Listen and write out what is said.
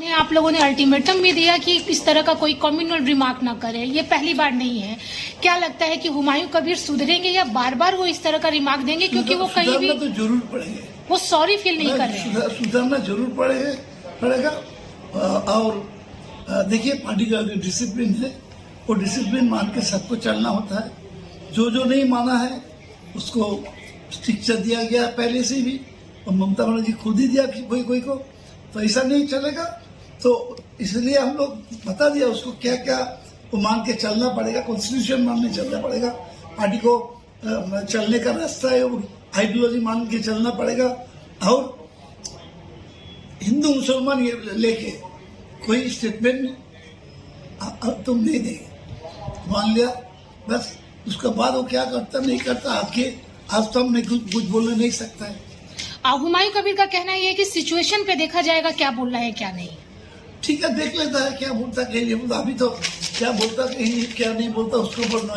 ने आप लोगों ने अल्टीमेटम भी दिया कि इस तरह का कोई कम्युनल रिमार्क ना करे। ये पहली बार नहीं है। क्या लगता है कि हुमायूं कबीर सुधरेंगे या बार बार वो इस तरह का रिमार्क देंगे? क्योंकि वो कहीं भी तो ज़रूर पड़ेंगे। वो सॉरी फील नहीं कर रहे सुधरना ज़रूर पड़ेगा। पड़ेगा और देखिए पार्टी का जो डिसिप्लिन है वो डिसिप्लिन मान के सबको चलना होता है। जो जो नहीं माना है उसको शिक्षा दिया गया पहले से भी और ममता बनर्जी खुद ही दिया कोई कोई को। तो ऐसा नहीं चलेगा। तो इसलिए हम लोग बता दिया उसको क्या क्या वो मान के चलना पड़ेगा कॉन्स्टिट्यूशन मान के चलना पड़ेगा पार्टी को चलने का रास्ता है आइडियोलॉजी मान के चलना पड़ेगा। और हिंदू मुसलमान ये लेके कोई स्टेटमेंट अब तुम नहीं देंगे। मान लिया, बस। उसके बाद वो क्या करता, नहीं करता, आपके आज तो हम नहीं कुछ कुछ बोलने नहीं सकता है। हुमायूं कबीर का कहना यह है कि सिचुएशन पे देखा जाएगा क्या बोल रहा है, क्या नहीं। ठीक है, देख लेता है क्या बोलता कहीं नहीं बोलता। अभी तो क्या बोलता कहीं क्या नहीं बोलता, उसके ऊपर नो